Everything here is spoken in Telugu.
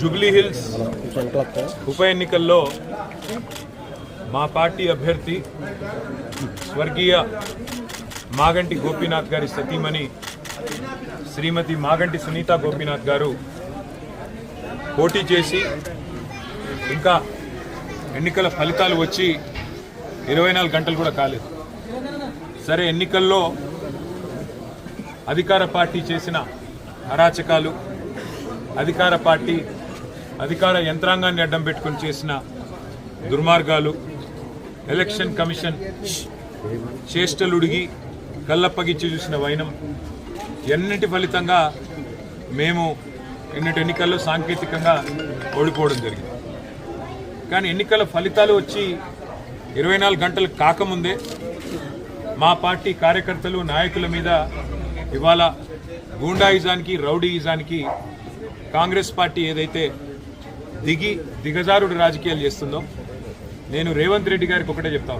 జూబ్లీ హిల్స్ ఉప ఎన్నికల్లో మా పార్టీ అభ్యర్థి స్వర్గీయ మాగంటి గోపీనాథ్ గారి సతీమణి శ్రీమతి మాగంటి సునీత గోపీనాథ్ గారు పోటీ చేసి ఇంకా ఎన్నికల ఫలితాలు వచ్చి ఇరవై నాలుగు గంటలు కూడా కాలేదు. సరే ఎన్నికల్లో అధికార పార్టీ చేసిన అరాచకాలు అధికార పార్టీ అధికార యంత్రాంగాన్ని అడ్డం పెట్టుకొని చేసిన దుర్మార్గాలు ఎలక్షన్ కమిషన్ చేష్టలుడిగి కళ్ళప్పగిచ్చి చూసిన వైనం ఎన్నిటి ఫలితంగా మేము ఎన్నిటి ఎన్నికల్లో సాంకేతికంగా ఓడిపోవడం జరిగింది. కానీ ఎన్నికల ఫలితాలు వచ్చి ఇరవై నాలుగు గంటలు కాకముందే మా పార్టీ కార్యకర్తలు నాయకుల మీద ఇవాళ గూండాయిజానికి రౌడీయిజానికి కాంగ్రెస్ పార్టీ ఏదైతే దిగి దిగజారుడు రాజకీయాలు చేస్తుందో నేను రేవంత్ రెడ్డి గారికి ఒకటే చెప్తా